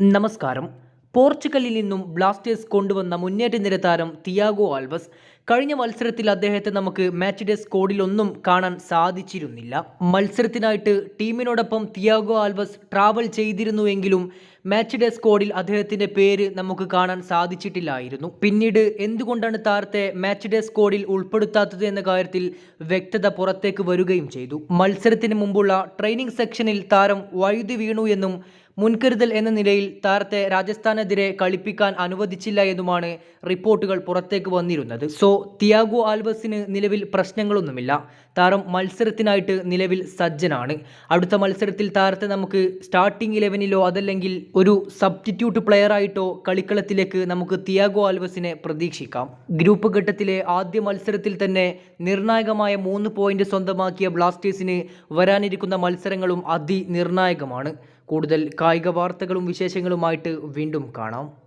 നമസ്കാരം. പോർച്ചുഗലിൽ നിന്നും ബ്ലാസ്റ്റേഴ്സ് കൊണ്ടുവന്ന മുന്നേറ്റ നിര താരം തിയാഗോ ആൽവസ് കഴിഞ്ഞ മത്സരത്തിൽ അദ്ദേഹത്തെ നമുക്ക് മാച്ച് ഡേ സ്കോഡിലൊന്നും കാണാൻ സാധിച്ചിരുന്നില്ല. മത്സരത്തിനായിട്ട് ടീമിനോടൊപ്പം തിയാഗോ ആൽവസ് ട്രാവൽ ചെയ്തിരുന്നുവെങ്കിലും മാച്ച് ഡേ സ്കോഡിൽ അദ്ദേഹത്തിന്റെ പേര് നമുക്ക് കാണാൻ സാധിച്ചിട്ടില്ലായിരുന്നു. പിന്നീട് എന്തുകൊണ്ടാണ് താരത്തെ മാച്ച് ഡേ സ്കോഡിൽ ഉൾപ്പെടുത്താത്തത് എന്ന കാര്യത്തിൽ വ്യക്തത പുറത്തേക്ക് വരികയും ചെയ്തു. മത്സരത്തിന് മുമ്പുള്ള ട്രെയിനിങ് സെക്ഷനിൽ താരം വഴുതി വീണു എന്നും മുൻകരുതൽ എന്ന നിലയിൽ താരത്തെ രാജസ്ഥാനെതിരെ കളിപ്പിക്കാൻ അനുവദിച്ചില്ല എന്നുമാണ് റിപ്പോർട്ടുകൾ പുറത്തേക്ക് വന്നിരുന്നത്. സോ തിയാഗോ ആൽവസിന് നിലവിൽ പ്രശ്നങ്ങളൊന്നുമില്ല. താരം മത്സരത്തിനായിട്ട് നിലവിൽ സജ്ജനാണ്. അടുത്ത മത്സരത്തിൽ താരത്തെ നമുക്ക് സ്റ്റാർട്ടിംഗ് ഇലവനിലോ അതല്ലെങ്കിൽ ഒരു സബ്സ്റ്റിറ്റ്യൂട്ട് പ്ലെയറായിട്ടോ കളിക്കളത്തിലേക്ക് നമുക്ക് തിയാഗോ ആൽവസിനെ പ്രതീക്ഷിക്കാം. ഗ്രൂപ്പ് ഘട്ടത്തിലെ ആദ്യ മത്സരത്തിൽ തന്നെ നിർണായകമായ മൂന്ന് പോയിന്റ് സ്വന്തമാക്കിയ ബ്ലാസ്റ്റേഴ്സിന് വരാനിരിക്കുന്ന മത്സരങ്ങളും അതിനിർണായകമാണ്. കൂടുതൽ കായിക വാർത്തകളും വിശേഷങ്ങളുമായിട്ട് വീണ്ടും കാണാം.